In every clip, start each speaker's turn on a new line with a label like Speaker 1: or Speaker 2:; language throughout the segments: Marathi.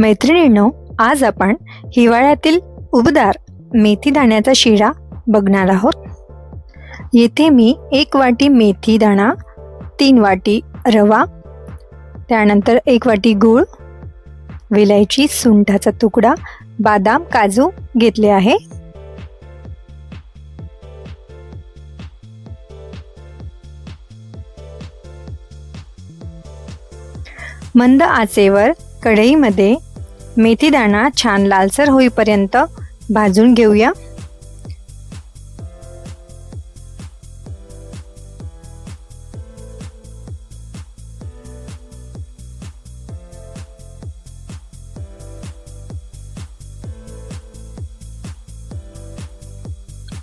Speaker 1: मैत्रिणींनो आज आपण हिवाळ्यातील उबदार मेथी दाण्याचा शिरा बघणार आहोत. येथे मी एक वाटी मेथी दाणा तीन वाटी रवा त्यानंतर एक वाटी गूळ विलायची सुंठाचा तुकडा बादाम काजू घेतले आहे. मंद आचेवर कढईमध्ये मेथी दाणा छान लालसर होईपर्यंत भाजून घेऊया.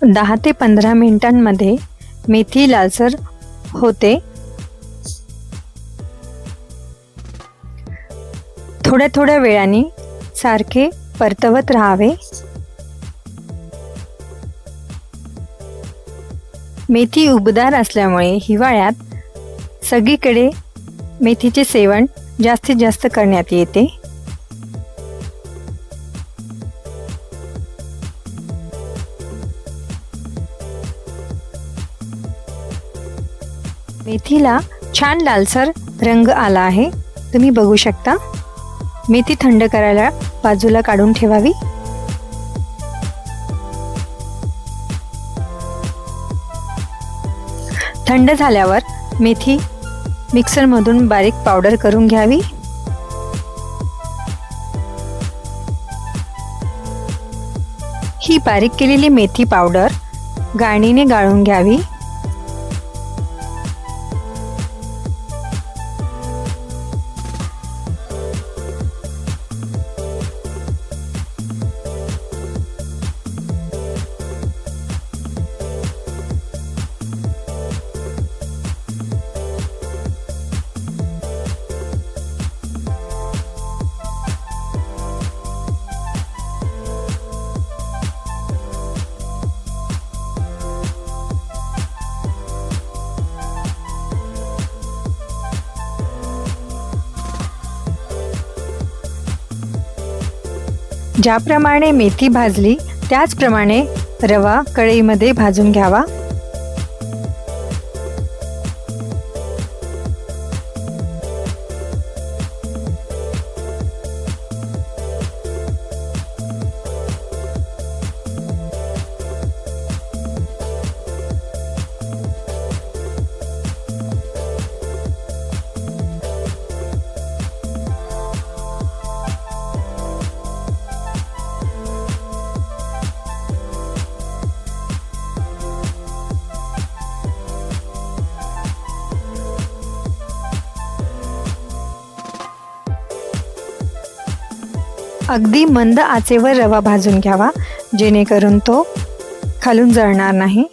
Speaker 1: दहा ते पंधरा मिनिटांमध्ये मेथी लालसर होते. थोड्या थोड्या वेळाने सारखे परतवत राहावे. मेथी उबदार असल्यामुळे हिवाळ्यात सगळीकडे मेथीचे सेवन जास्तीत जास्त करण्यात येते. मेथीला छान लालसर रंग आला आहे. तुम्ही बघू शकता. मेथी थंड करायला बाजूला काढून ठेवावी. थंड झाल्यावर मेथी मिक्सरमधून बारीक पावडर करून घ्यावी. ही बारीक केलेली मेथी पावडर गाळणीने गाळून घ्यावी. ज्याप्रमाणे मेथी भाजली त्याचप्रमाणे रवा कढईमध्ये भाजून घ्यावा. अगदी मंद आचेवर रवा भाजून घ्यावा जेणेकरून तो खालून जळणार नाही.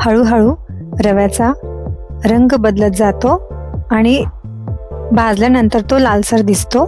Speaker 1: हळूहळू रव्याचा रंग बदलत जातो आणि भाजल्यानंतर तो लालसर दिसतो.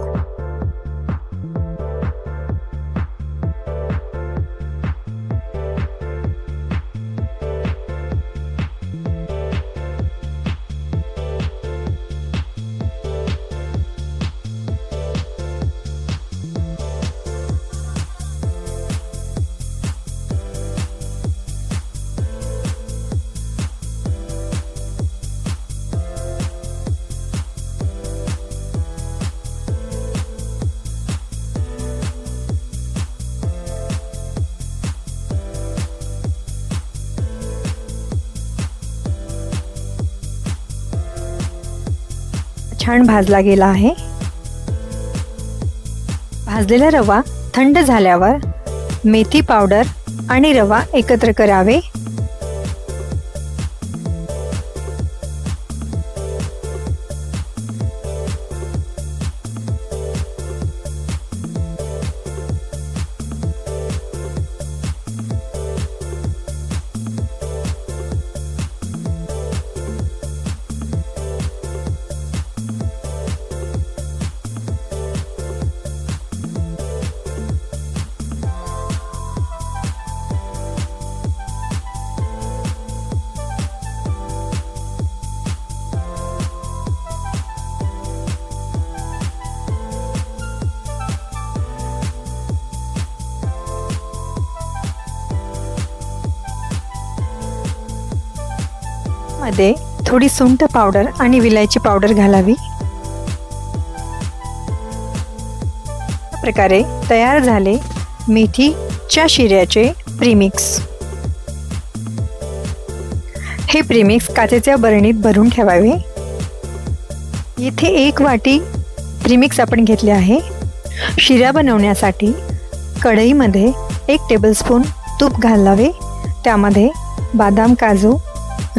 Speaker 1: छान भाजला गेला आहे. भाजलेला रवा थंड झाल्यावर मेथी पावडर आणि रवा एकत्र करावे. यामध्ये थोडी सुंठ पावडर आणि विलायची पावडर घालावी. प्रकारे तयार झाले मेथीच्या शिऱ्याचे प्रीमिक्स हे प्रीमिक्स काचेच्या बरणीत भरून ठेवावे. येथे एक वाटी प्रीमिक्स आपण घेतले आहे. शिऱ्या बनवण्यासाठी कढईमध्ये एक टेबलस्पून तूप घालावे. त्यामध्ये बदाम काजू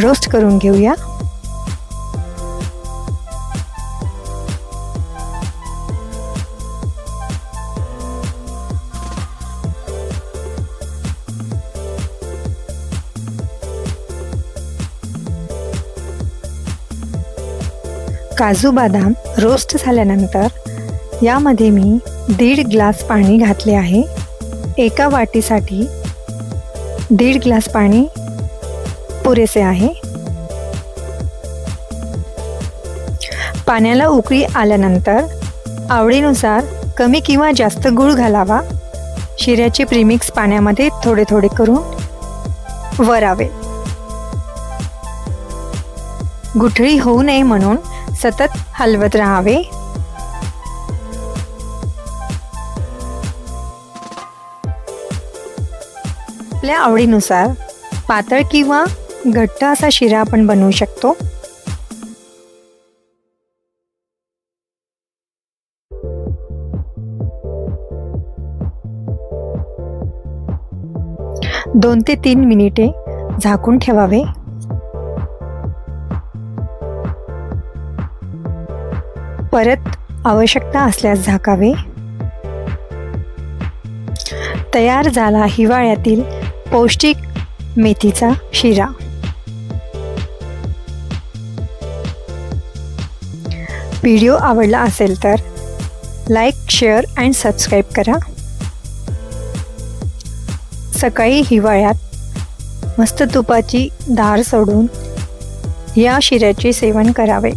Speaker 1: रोस्ट करून घेऊया. काजू बदाम रोस्ट झाल्यानंतर यामध्ये मी दीड ग्लास पाणी घातले आहे. एका वाटीसाठी दीड ग्लास पाणी पुरेसे आहे. पाण्याला उकळी आल्यानंतर आवडीनुसार कमी किंवा जास्त गूळ घालावा. शिऱ्याचे प्रीमिक्स पाण्यामध्ये थोडे थोडे करून वरावे. गुठळी होऊ नये म्हणून सतत हलवत राहावे. आपल्या आवडीनुसार पातळ किंवा घट्ट असा शिरा आपण बनवू शकतो. दोन ते तीन मिनिटे झाकून ठेवावे. परत आवश्यकता असल्यास झाकावे. तयार झाला हिवाळ्यातील पौष्टिक मेथीचा शिरा. व्हिडिओ आवडला असेल तर लाईक शेअर अँड सबस्क्राईब करा. सकाळी हिवाळ्यात मस्त तुपाची धार सोडून या शिऱ्याचे सेवन करावे.